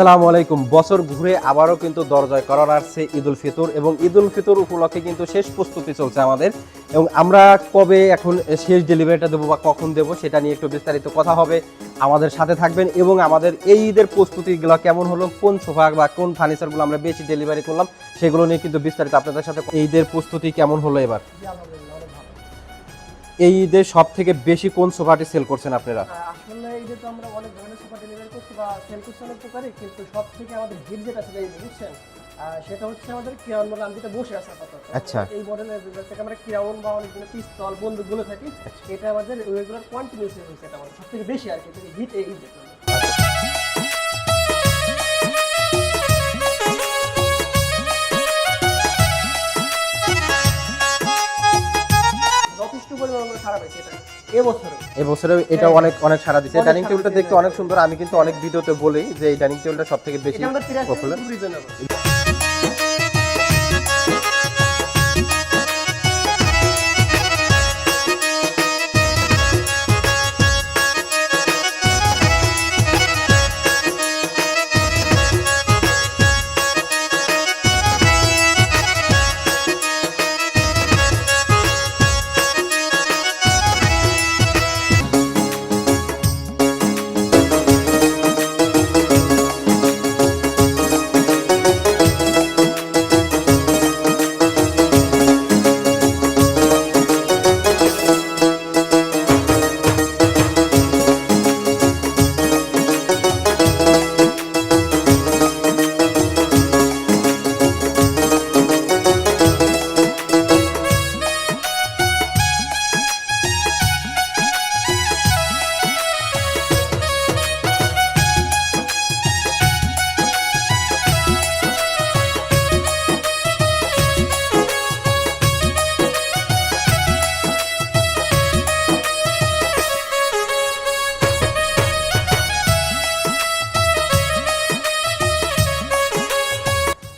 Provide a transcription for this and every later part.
আসসালামু আলাইকুম। বছর ঘুরে আবারও কিন্তু দরজায় করার আসছে ঈদ উল ফিতর এবং ঈদ উল ফিতর উপলক্ষে কিন্তু শেষ প্রস্তুতি চলছে আমাদের। এবং আমরা কবে এখন শেষ ডেলিভারিটা দেবো বা কখন দেবো সেটা নিয়ে একটু বিস্তারিত কথা হবে আমাদের সাথে থাকবেন এবং আমাদের এই ঈদের প্রস্তুতিগুলো কেমন হলো, কোন সোফা বা কোন ফার্নিচারগুলো আমরা বেশি ডেলিভারি করলাম, সেগুলো নিয়ে কিন্তু বিস্তারিত আপনাদের সাথে ঈদের প্রস্তুতি কেমন হলো এবার? এই ঈদে সব থেকে বেশি কোন সোফাটি সেল করছেন আপনারা? আসলে এই যে তো আমরা অনেক ধরনের সোফা ডেলিভারি করছি বা সেল করছি অনেক প্রকারই কিন্তু সব থেকে আমাদের হিট যেটা ছিল এই বুঝছেন? সেটা হচ্ছে আমাদের কিরাউন মডেল আমি যেটা বসে আছে আপাতত। আচ্ছা। এই মডেলের থেকে আমরা কিরাউন বা অনেকগুলো পিস্তল বন্দুক বলে থাকি। আচ্ছা। এটা আমাদের রেগুলার কন্টিনিউস হয়েছে এটা আমাদের সব থেকে বেশি আর কি হিট এই হিট পরিমাণ সারা পেয়েছি এটা। এবছরে এবছরে এটা অনেক অনেক সারা দিচ্ছে ডাইনিং টেবিলটা দেখতে অনেক সুন্দর। আমি কিন্তু অনেক ভিডিওতে বলি যে এই ডাইনিং টেবিলটা সব থেকে বেশি পপুলার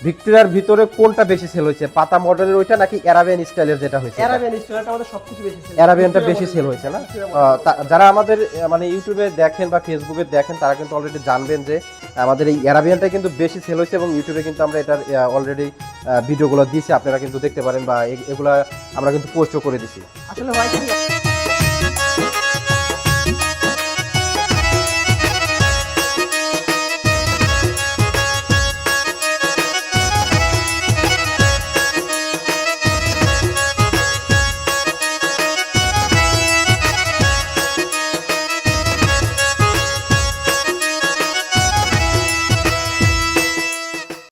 ভিক্টোরিয়ার ভিতরে কোনটা বেশি সেল হয়েছে? পাতা মডেলের ওইটা নাকি অ্যারাবিয়ান স্টাইলের যেটা হয়েছে? অ্যারাবিয়ান স্টোরটা আমাদের সবথেকে বেশি sell। অ্যারাবিয়ানটা বেশি সেল হয়েছে না? যারা আমাদের মানে ইউটিউবে দেখেন বা ফেসবুকে দেখেন তারা কিন্তু অলরেডি জানবেন যে আমাদের এই অ্যারাবিয়ানটা কিন্তু বেশি সেল হয়েছে এবং ইউটিউবে কিন্তু আমরা এটার অলরেডি ভিডিওগুলো দিয়েছি। আপনারা কিন্তু দেখতে পারেন বা এগুলা আমরা কিন্তু পোস্টও করে দিছি। আসলে হয়